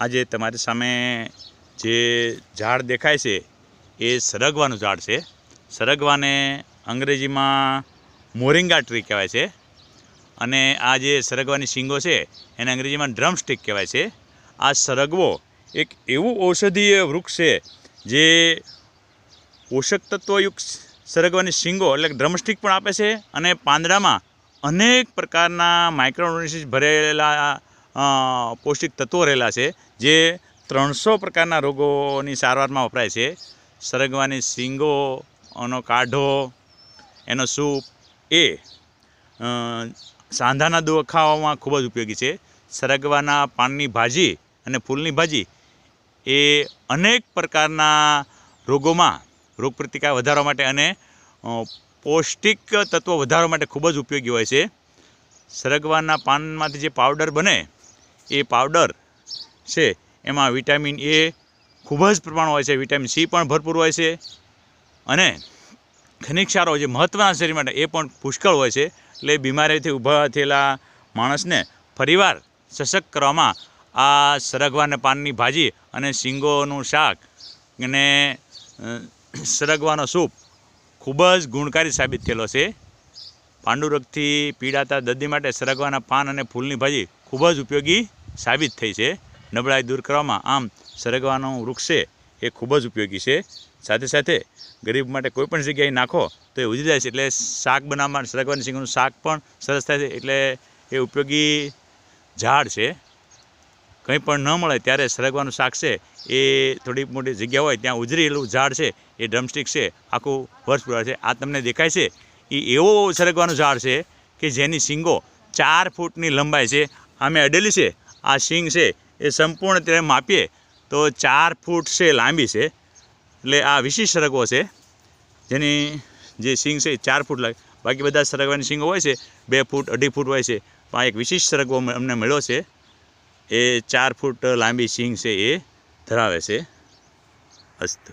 આજે તમારી સામે જે ઝાડ દેખાય છે, એ સરગવાનું ઝાડ છે. સરગવાને અંગ્રેજીમાં મોરિંગા ટ્રી કહેવાય છે. અને આ જે સરગવાની શીંગો છે, એને અંગ્રેજીમાં ડ્રમ સ્ટિક કહેવાય છે. આ સરગવો એક એવું ઔષધીય વૃક્ષ છે, જે પોષક તત્વયુક્ત સરગવાની શીંગો એટલે ડ્રમસ્ટિક પણ આપે છે અને પાંદડામાં અનેક પ્રકારના માઇક્રોન્યુટ્રિન્સ ભરેલા પૌષ્ટિક તત્વો રહેલા છે, જે ત્રણસો પ્રકારના રોગોની સારવારમાં વપરાય છે. સરગવાની શીંગો, એનો કાઢો, એનો સૂપ, એ સાંધાના દુખાવામાં ખૂબ જ ઉપયોગી છે. સરગવાના પાનની ભાજી અને ફૂલની ભાજી એ અનેક પ્રકારના રોગોમાં રોગ પ્રતિકાર વધારવા માટે અને પૌષ્ટિક તત્વો વધારવા માટે ખૂબ જ ઉપયોગી હોય છે. સરગવાના પાનમાંથી જે પાવડર બને એ પાવડર છે, એમાં વિટામિન એ ખૂબ જ પ્રમાણ હોય છે, વિટામિન સી પણ ભરપૂર હોય છે. અને ખનિજ ક્ષારો જે મહત્ત્વના શરીર માટે એ પણ પુષ્કળ હોય છે, એટલે બીમારીથી ઊભા થયેલા માણસને ફરીવાર સશક્ત કરવામાં આ સરગવાના પાનની ભાજી અને શીંગોનું શાક અને સરગવાનો સૂપ ખૂબ જ ગુણકારી સાબિત થયેલો છે. પાંડુરોગથી પીડાતા દર્દી માટે સરગવાના પાન અને ફૂલની ભાજી ખૂબ જ ઉપયોગી સાબિત થઈ છે. નબળાઈ દૂર કરવામાં આમ સરગવાનું વૃક્ષ છે એ ખૂબ જ ઉપયોગી છે. સાથે સાથે ગરીબ માટે કોઈપણ જગ્યાએ નાખો તો એ ઉજી જાય છે. એટલે શાક બનાવવામાં સરગવાની શીંગનું શાક પણ સરસ થાય છે. એટલે એ ઉપયોગી ઝાડ છે. કંઈ પણ ન મળે ત્યારે સરગવાનું શાક છે એ થોડી મોટી જગ્યા હોય ત્યાં ઉજરેલું ઝાડ છે, એ ડ્રમસ્ટિક છે, આખું વર્ષ પૂરા છે. આ તમને દેખાય છે. એ એવો સરગવાનું ઝાડ છે કે જેની સિંગો ચાર ફૂટની લંબાઈ છે. આ મેં અડેલી છે. આ સિંગ છે, એ સંપૂર્ણ તેને માપીએ તો ચાર ફૂટ છે, લાંબી છે. એટલે આ વિશિષ્ટ સરગવો છે. જેની જે સિંગ છે, એ ચાર ફૂટ લાગે બાકી બધા સરગવાની શીંગો હોય છે, બે ફૂટ, અઢી ફૂટ હોય છે. પણ એક વિશિષ્ટ સરગવો અમને મળ્યો છે. એ ચાર ફૂટ લાંબી સિંગ છે, એ ધરાવે છે. અસ્તુ.